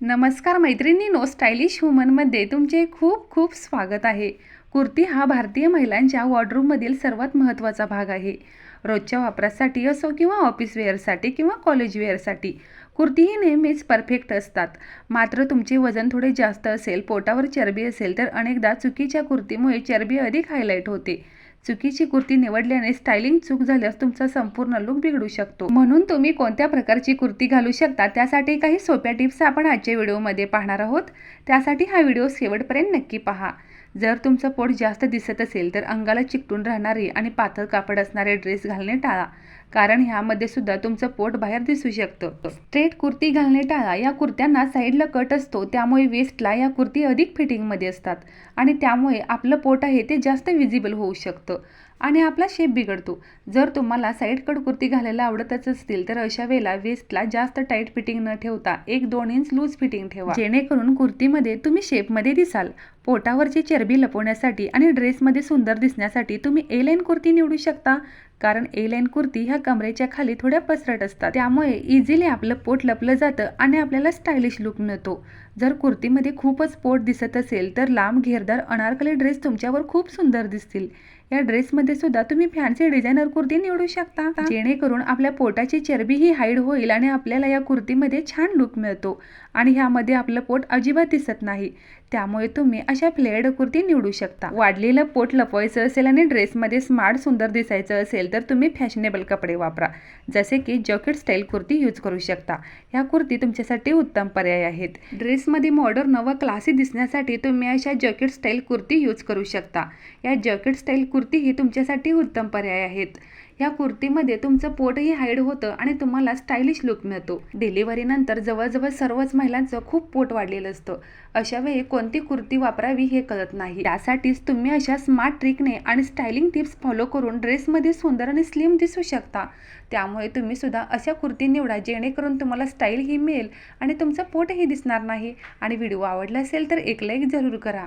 नमस्कार मैत्रिणींनो स्टायलिश वुमनमध्ये तुमचे खूप खूप स्वागत आहे. कुर्ती हा भारतीय महिलांच्या वॉर्डरूममधील सर्वात महत्त्वाचा भाग आहे. रोजच्या वापरासाठी असो किंवा ऑफिस वेअरसाठी किंवा कॉलेज वेअरसाठी कुर्ती ही नेहमीच परफेक्ट असतात. मात्र तुमचे वजन थोडे जास्त असेल पोटावर चरबी असेल तर अनेकदा चुकीच्या कुर्तीमुळे चरबी अधिक हायलाईट होते. चुकीची कुर्ती निवडल्याने स्टायलिंग चूक झाल्यास तुमचा संपूर्ण लुक बिघडू शकतो. म्हणून तुम्ही कोणत्या प्रकारची कुर्ती घालू शकता त्यासाठी काही सोप्या टिप्स आपण आजच्या व्हिडिओमध्ये पाहणार आहोत. त्यासाठी हा व्हिडिओ शेवटपर्यंत नक्की पहा. जर तुमचं पोट जास्त दिसत असेल तर अंगाला चिकटून राहणारे आणि पातळ कापड असणारे ड्रेस घालणे टाळा. कारण ह्यामध्ये सुद्धा तुमचं पोट बाहेर दिसू शकतं. स्ट्रेट कुर्ती घालणे टाळा. या कुर्त्यांना साईडला कट असतो त्यामुळे वेस्टला या कुर्ती अधिक फिटिंगमध्ये असतात आणि त्यामुळे आपलं पोट आहे ते जास्त विजिबल होऊ शकतं आणि आपला शेप बिघडतो. जर तुम्हाला साईड कट कुर्ती घालायला आवडतच असतील तर अशा वेळेला वेस्टला जास्त टाईट फिटिंग न ठेवता एक दोन इंच लूज फिटिंग ठेवा. जेणेकरून कुर्तीमध्ये तुम्ही शेपमध्ये दिसाल. पोटावरची चरबी लपवण्यासाठी आणि ड्रेसमध्ये सुंदर दिसण्यासाठी तुम्ही ए लाईन कुर्ती निवडू शकता. कारण ए लाईन कुर्ती ह्या कमरेच्या खाली थोड्या पसरट असतात. त्यामुळे इझिली आपलं पोट लपलं जातं आणि आपल्याला स्टायलिश लुक मिळतो. जर कुर्तीमध्ये खूपच पोट दिसत असेल तर लांब घेरदार अनारकली ड्रेस तुमच्यावर खूप सुंदर दिसतील. या ड्रेसमध्ये सुद्धा तुम्ही फॅन्सी डिझायनर कुर्ती निवडू शकता. जेणेकरून आपल्या पोटाची चरबी ही हाईड होईल आणि आपल्याला या कुर्तीमध्ये छान लुक मिळतो. आणि ह्यामध्ये आपलं पोट अजिबात दिसत नाही. त्यामुळे तुम्ही अशा फ्लेअर्ड कुर्ती निवडू शकता. वाढलेलं पोट लपवायचं असेल आणि ड्रेसमध्ये स्मार्ट सुंदर दिसायचं असेल तर तुम्ही फॅशनेबल कपडे वापरा. जसे की जॉकेट स्टाईल कुर्ती यूज करू शकता. ह्या कुर्ती तुमच्यासाठी उत्तम पर्याय आहेत. ड्रेसमध्ये मॉडर्न व क्लासी दिसण्यासाठी तुम्ही अशा जॉकेट स्टाईल कुर्ती यूज करू शकता. या जॉकेट स्टाईल कुर्ती ही तुमच्यासाठी उत्तम पर्याय आहेत. या कुर्तीमध्ये तुमचं पोटही हाईड होतं आणि तुम्हाला स्टायलिश लुक मिळतो. डिलिव्हरीनंतर जवळजवळ सर्वच महिलांचं खूप पोट वाढलेलं असतं. अशा वेळी कोणती कुर्ती वापरावी हे कळत नाही. त्यासाठीच तुम्ही अशा स्मार्ट ट्रिकने आणि स्टायलिंग टिप्स फॉलो करून ड्रेसमध्ये सुंदर आणि स्लिम दिसू शकता. त्यामुळे तुम्ही सुद्धा अशा कुर्ती निवडा जेणेकरून तुम्हाला स्टाईलही मिळेल आणि तुमचं पोटही दिसणार नाही. आणि व्हिडिओ आवडला असेल तर एक लाईक जरूर करा.